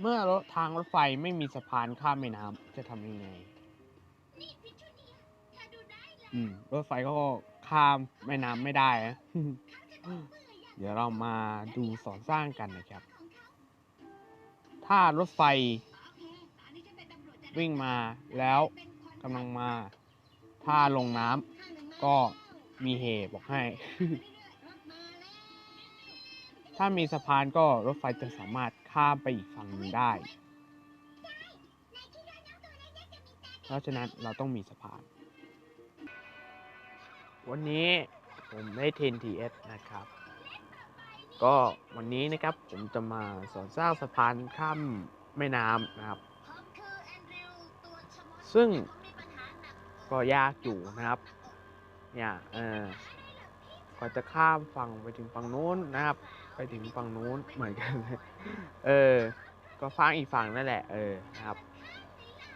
เมื่อรถทางรถไฟไม่มีสะพานข้ามแม่น้ำจะทำยังไง อืม รถไฟก็ข้ามแม่น้ำไม่ได้นะเดี๋ยวเรามาดูสอนสร้างกันนะครับ ถ้ารถไฟ วิ่งมาแล้วกำลังมา ถ้าลงน้ำก็มีเหบอกให้ ถ้ามีสะพานก็รถไฟจะสามารถ ข้ามไปอีกฝั่งหนึ่งได้ เพราะฉะนั้นเราต้องมีสะพาน วันนี้ผมได้ 10TS นะครับ ก็วันนี้นะครับผมจะมาสอนสร้างสะพานข้ามแม่น้ำนะครับ ซึ่งก็ยากอยู่นะครับ เนี่ย เออกว่าจะข้ามฝั่งไปถึงฝั่งนู้นนะครับ ไปถึงฝั่งนู้นเหมือนกันเเออ ก็ฟังอีกฝั่งนั่นแหละ เออนะครับ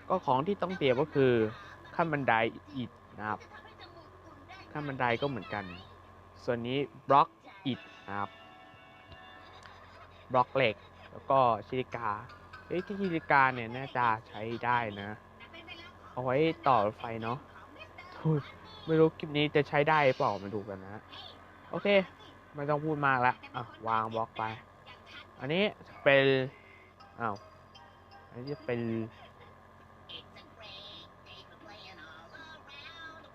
ก็ของที่ต้องเตรียมก็คือขั้นบันไดอิฐนะครับขั้นบันไดก็เหมือนกัน ส่วนนี้บล็อกอิฐนะครับบล็อกเหล็กแล้วก็ชิลิกาเฮ้ยที่ชิลิกาเนี่ยน่าจะใช้ได้นะ เอาไว้ต่อไฟเนาะทุยไม่รู้คลิปนี้จะใช้ได้เปล่ามาดูกันนะ โอเค ไม่ต้องพูดมากละอะ วางบล็อกไป อันนี้จะเป็นอ้าวอันนี้จะเป็น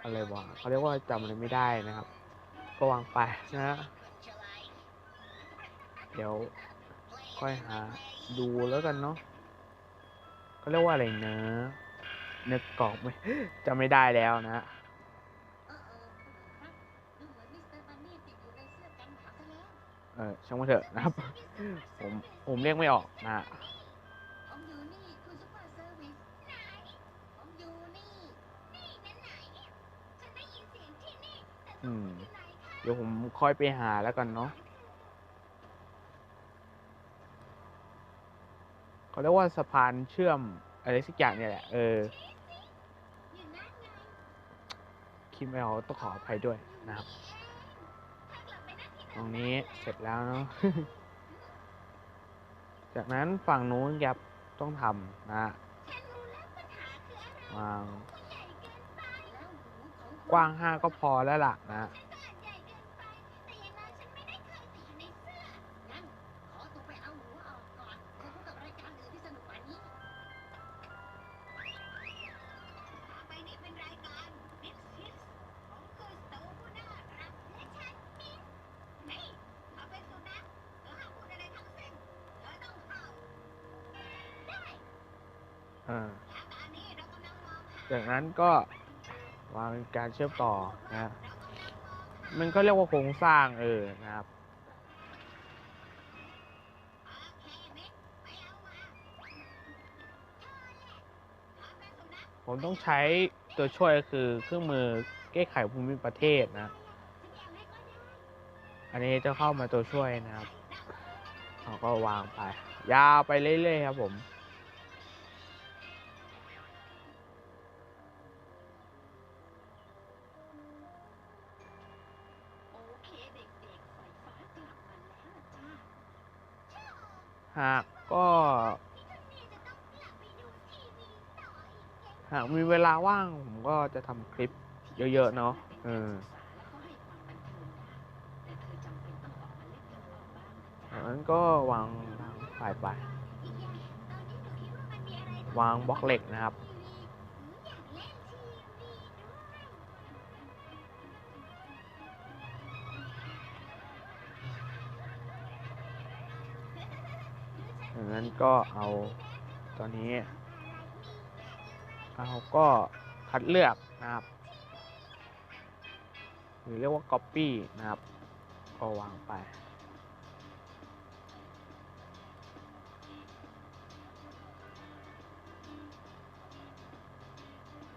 อะไรวะเขาเรียกว่าจำอะไรไม่ได้นะครับ ก็วางไปนะฮะเดี๋ยวค่อยหาดูแล้วกันเนาะเขาเรียกว่าอะไรเนะนึกกรอบไม่จำไม่ได้แล้วนะ ออช่างมันเถอะนะครับ ผมผมเรียกไม่ออกนะผมอยู่นี่คุณซุปเปอร์เซอร์วิสไหนผมอยู่นี่นี่นั่นไหนฉันได้ยินเสียงที่นี่แต่อืมที่ไหนคะเดี๋ยวผมค่อยไปหาแล้วกันเนาะเขาเรียกว่าสะพานเชื่อมอะไรสักอย่างเนี่ยแหละ เอออยู่นั่นไงคิดไม่ออกต้องขออภัยด้วยนะครับ ถ้ากลับไปนั่งที่ ตรงนี้เสร็จแล้วเนาะ จากนั้นฝั่งนู้นครับต้องทำนะวางกว้างห้าก็พอแล้วล่ะนะ ออแล้วตอนนี้เราจากนั้นก็วางการเชื่อมต่อนะมันก็เรียกว่าโครงสร้างเออนะครับผมต้องใช้ตัวช่วยคือเครื่องมือแก้ไขภูมิประเทศนะ อันนี้จะเข้ามาตัวช่วยนะครับ เราก็วางไป ยาวไปเรื่อยๆครับผม หากก็หากมีเวลาว่างผมก็จะทำคลิปเยอะๆเนาะเออนั้นก็วางทางสายไปวางบล็อกเหล็กนะครับ จากนั้นก็เอาตอนนี้เราก็คัดเลือกนะครับ หรือเรียกว่า Copy นะครับ ก็วางไป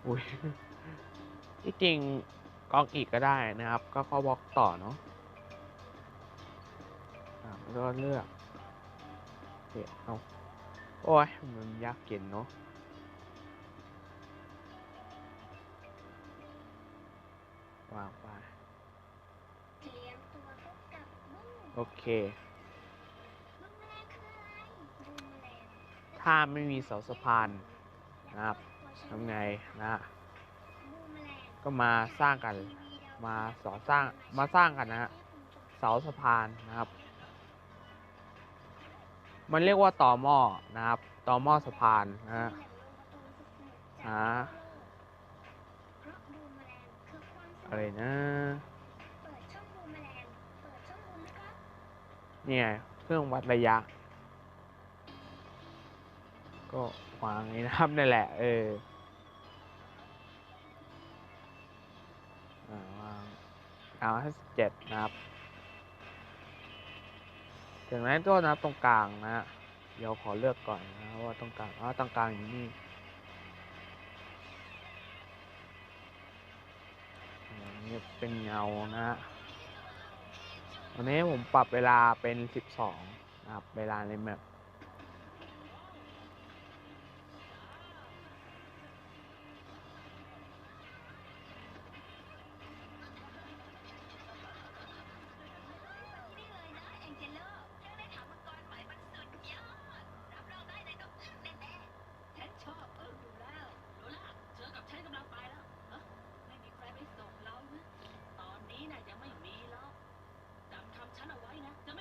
อุ้ยที่จริงกองอีกก็ได้นะครับ ก็เข้าบล็อกต่อเนาะอะแล้วก็เลือก เคเอาโอ้ยมันยากเกินเนาะวางไปเตรียมตัวพบกับบุ้งโอเคบุ้งแมลงคืออะไรบุ้งแมลงข้ามไม่มีเสาสะพานนะครับทำไงนะฮะก็มาสร้างกัน มาสอสร้างมาสร้างกันนะฮะเสาสะพานนะครับ มันเรียกว่าต่อหม้อนะครับต่อหม้อสะพานนะฮะหาอะไรนะเนี่ยเครื่องวัดระยะ ก็วางอย่างนี้นะครับนั่นแหละ เอออ่าวางเอาห้าสิบเจ็ดนะครับ จางนั้นก็นับตรงกลางนะฮะเดี๋ยวขอเลือกก่อนนะว่าตรงกลางอ๋อตรงกลางอยู่นี่อันนี้เป็นเงานะฮะวันนี้ผมปรับเวลาเป็น 12นะครับเวลาในแมป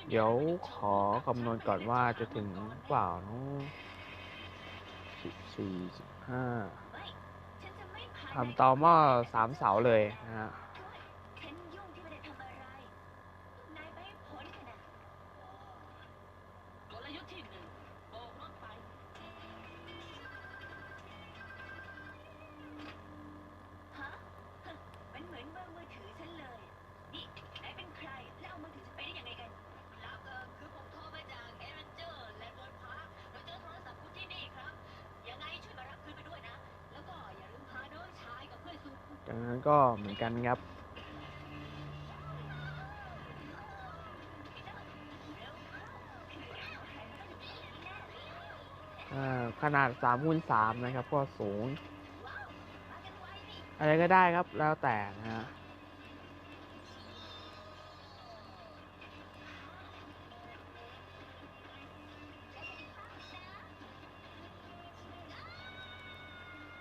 เดี๋ยวขอคำนวณก่อนว่าจะถึงเปล่าเนอะสิบสี่สิบห้าทำต่อหม้อสามเสาเลยนะฮะ จากนั้นก็เหมือนกันครับอ่าขนาด3คูณ3นะครับ ก็สูง อะไรก็ได้ครับแล้วแต่นะฮะ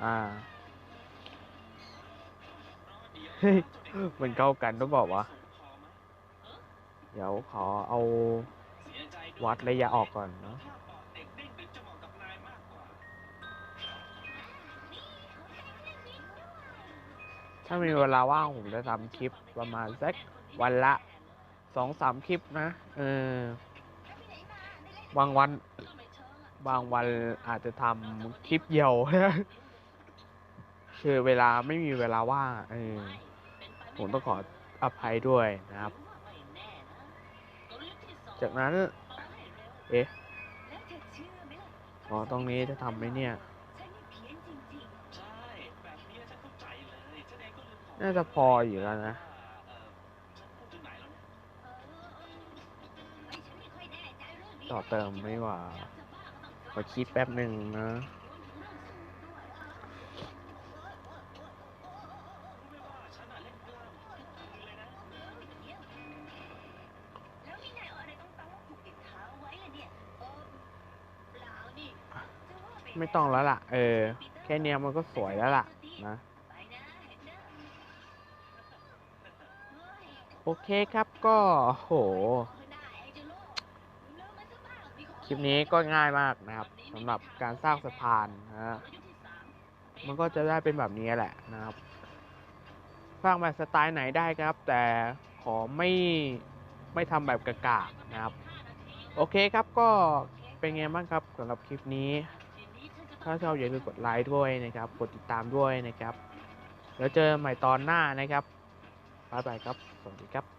อ่า มันเข้ากันต้องบอกว่า เดี๋ยวขอเอาวัดระยะออกก่อนเนาะถ้ามีเวลาว่างผมจะทำคลิปประมาณสักวันละสองสามคลิปนะเออบางวัน บางวันอาจจะทำคลิปเดียว คือเวลาไม่มีเวลาว่างเออ ผมต้องขออภัยด้วยนะครับ จากนั้น เอ๊ะอ๋อตรงนี้จะทำไหมเนี่ย น่าจะพออยู่แล้วนะต่อเติมไม่ว่าขอคิดแป๊บหนึ่งนะ ไม่ต้องแล้วล่ะ เออ แค่เนี้ยมันก็สวยแล้วล่ะนะ โอเคครับก็โห คลิปนี้ก็ง่ายมากนะครับสำหรับการสร้างสะพานนะฮะมันก็จะได้เป็นแบบนี้แหละนะครับ สร้างแบบสไตล์ไหนได้ครับ แต่ขอไม่ไม่ทำแบบกากๆนะครับ โอเคครับก็เป็นไงบ้างครับสำหรับคลิปนี้ ถ้าชอบอย่าลืมกดไลค์ด้วยนะครับ กดติดตามด้วยนะครับ แล้วเจอกันใหม่ตอนหน้านะครับบ๊ายบายครับ สวัสดีครับ